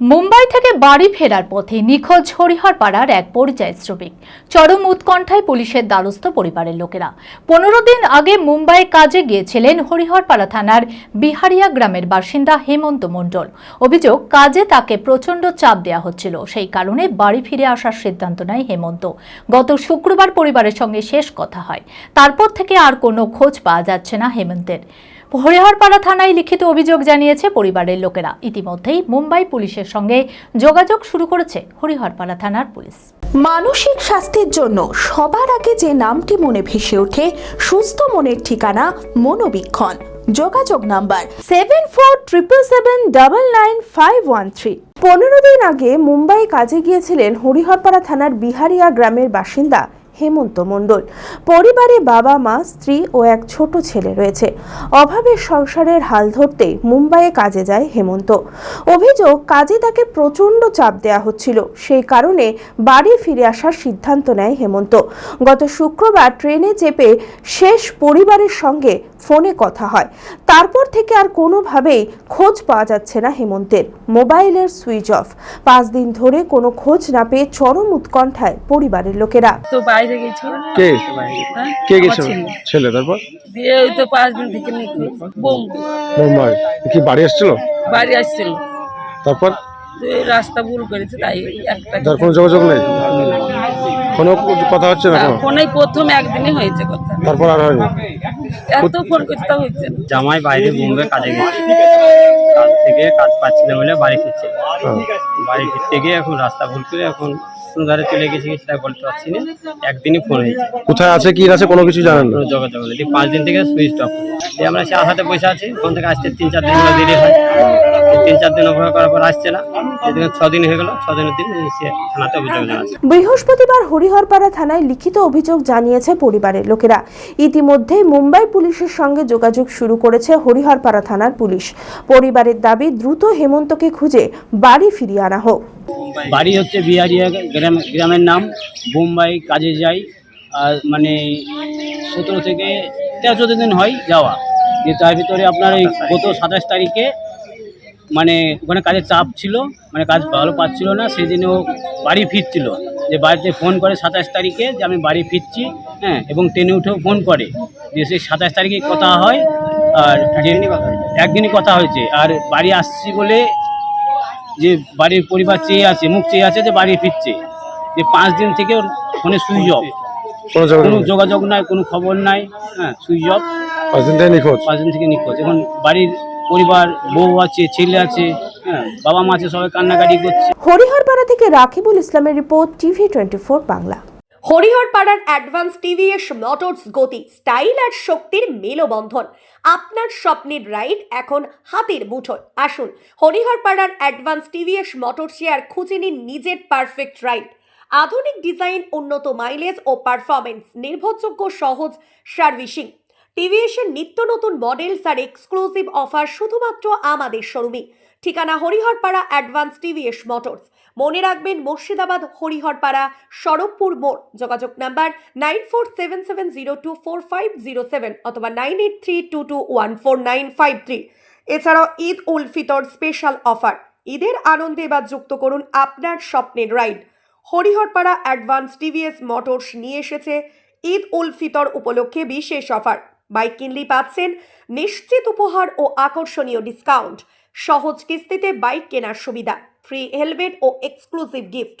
মুম্বাই থেকে বাড়ি ফেরার পথে নিখোঁজ হরিহরপাড়ার এক পরিযায়ী শ্রমিক। চরম উৎকণ্ঠায় পুলিশের দ্বারস্থ পরিবারের লোকেরা। পনেরো দিন আগে মুম্বাই কাজে গিয়েছিলেন হরিহরপাড়া থানার বিহারিয়া গ্রামের বাসিন্দা হেমন্ত মণ্ডল। অভিযোগ, কাজে তাকে প্রচণ্ড চাপ দেওয়া হচ্ছিল। সেই কারণে বাড়ি ফিরে আসার সিদ্ধান্ত নেয় হেমন্ত। গত শুক্রবার পরিবারের সঙ্গে শেষ কথা হয়। তারপর থেকে আর কোনো খোঁজ পাওয়া যাচ্ছে না হেমন্তের। হরিহরপাড়া থানায় লিখিত অভিযোগ জানিয়েছে পরিবারের লোকেরা। ইতিমধ্যেই মুম্বাই পুলিশের সঙ্গে যোগাযোগ শুরু করেছে হরিহরপাড়া থানার পুলিশ। মানসিক স্বাস্থ্যের জন্য সবার আগে যে নামটি মনে ভেসে ওঠে, সুস্থ মনের ঠিকানা মনোবীক্ষণ। যোগাযোগ number seven four triple seven double nine five one three পনেরো দিন আগে মুম্বাই কাজে গিয়েছিলেন হরিহরপাড়া থানার বিহারিয়া গ্রামের বাসিন্দা হেমন্ত মণ্ডল। পরিবারে বাবা, মা, স্ত্রী ও এক ছোট ছেলে রয়েছে। অভাবের সংসারের হাল ধরতে মুম্বাইয়ে কাজে যায় হেমন্ত। অভিযোগ, কাজে তাকে প্রচণ্ড চাপ দেওয়া হচ্ছিল। সেই কারণে বাড়ি ফিরে আসার সিদ্ধান্ত নেয় হেমন্ত। গত শুক্রবার ট্রেনে চেপে শেষ পরিবারের সঙ্গে ফোনে কথা হয়। তারপর থেকে আর কোনোভাবেই খোঁজ পাওয়া যাচ্ছে না হেমন্তের। মোবাইলের সুইচ অফ। পাঁচ দিন ধরে কোনো খোঁজ না পেয়ে চরম উৎকণ্ঠায় পরিবারের লোকেরা। তো বাইরে গেছিল। কে? হ্যাঁ? কে গেছিল? ছেলে। তারপর? দিয়ে ওই তো পাঁচ দিন থেকে কি বাড়ি আসছিল? বাড়ি আসছিল। তারপর? রাস্তা ভুল করেছে তাই একটা তার কোনো যোগাযোগ নেই? কোনো কথা হচ্ছে না প্রথম একদিনই হয়েছে কথা। তারপর আর হয়নি? এত ফোন করতে জামাই বাইরে বোম্বে কাজে গেছে। কাজ থেকে কাজ পাচ্ছি না বলে বাড়ি ফিরছে। হ্যাঁ। বাড়ি ফিরতে গিয়ে এখন রাস্তা ভুল করে এখন কোন ধারে চলে গেছে কি সেটা বলতে পারছি না। একদিনই ফোন হয়েছে। কোথায় আছে কি আছে কোনো কিছু জানেন না? কোনো যোগাযোগ নেই। দিয়ে পাঁচ দিন থেকে সুইচ অফ দিয়ে আমরা সে আশাতে বসে আছি। ওখান থেকে আসতে তিন চার দিন হলো দেরি হয়। এই তিন চার দিন অপেক্ষা করার পর আসছে না। এদিকে ছ দিন হয়ে গেল ছ দিনের দিন সে থানাতে অভিযোগ জানাচ্ছে। বৃহস্পতিবার হরিহরপাড়া থানায় লিখিত অভিযোগ জানিয়েছে পরিবারের লোকেরা। ইতিমধ্যেই মুম্বাই পুলিশের সঙ্গে যোগাযোগ শুরু করেছে হরিহরপাড়া থানার পুলিশ। পরিবারের দাবি দ্রুত হেমন্তকে খুঁজে বাড়ি ফিরিয়ে আনা হোক। বাড়ি। হচ্ছে বিহারিয়া গ্রাম গ্রামের নাম বোম্বাই কাজে যাই। আর মানে সতেরো থেকে তেরো চোদ্দ দিন হয় যাওয়া। যে তার ভিতরে আপনার এই গত সাতাশ তারিখে মানে ওখানে কাজের চাপ ছিল মানে কাজ ভালো পাচ্ছিল না সেই দিনে ও বাড়ি ফিরছিল। যে বাড়িতে ফোন করে সাতাশ তারিখে যে আমি বাড়ি ফিরছি হ্যাঁ এবং ট্রেনে উঠেও ফোন করে। যে সেই সাতাশ তারিখে কথা হয় আর একদিনই কথা হয়েছে। আর বাড়ি আসছি বলে যে বাড়ির পরিবার চেয়ে আছে মুখ চেয়ে আছে যে বাড়ি ফিরছে যে পাঁচ দিন থেকে ওর ফোনে সুইচ অফ। কোনো যোগাযোগ কোনো নেই। যোগাযোগ নাই কোনো খবর নাই হ্যাঁ সুইচ অফ। পাঁচ দিন থেকে নিখোঁজ? পাঁচ দিন থেকে নিখোঁজ। এখন বাড়ির পরিবার বউ আছে ছেলে আছে হ্যাঁ বাবা মা আছে সবাই কান্নাকাটি করছে। হরিহরপাড়া থেকে রাকিবুল ইসলামের report TV twenty four Bangla. Harihar পাড়ার অ্যাডভান্স টিভিএস মোটরস গতি, স্টাইল আর শক্তির মেলবন্ধন। আপনার স্বপ্নের রাইড এখন হাতের মুঠোয়। আসুন হরিহর পাড়ার অ্যাডভান্স টিভিএস মোটরসে আর খুঁজে নিন নিজের পারফেক্ট রাইড। আধুনিক ডিজাইন, উন্নত মাইলেজ ও পারফরমেন্স নির্ভরযোগ্য সহজ সার্ভিসিং। টিভিএসের নিত্য নতুন মডেলস আর এক্সক্লুসিভ অফার শুধুমাত্র আমাদের শোরুমে। ঠিকানা হরিহরপাড়া অ্যাডভান্স টিভিএস মোটরস। মনে রাখবেন, মুর্শিদাবাদ, হরিহরপাড়া সড়কপুর মোড়। যোগাযোগ number nine four seven seven zero two four five zero seven অথবা nine eight three two two one four nine five three. এছাড়াও ঈদ উল ফিতর স্পেশাল অফার। ঈদের আনন্দে এবার যুক্ত করুন আপনার স্বপ্নের ride. Hariharpara advance TVS motors নিয়ে এসেছে ঈদ উল ফিতর উপলক্ষে বিশেষ অফার। বাইক কিনলেই পাচ্ছেন নিশ্চিত উপহার ও আকর্ষণীয় ডিসকাউন্ট। সহজ কিস্তিতে বাইক কেনার সুবিধা। ফ্রি হেলমেট ও এক্সক্লুসিভ গিফট।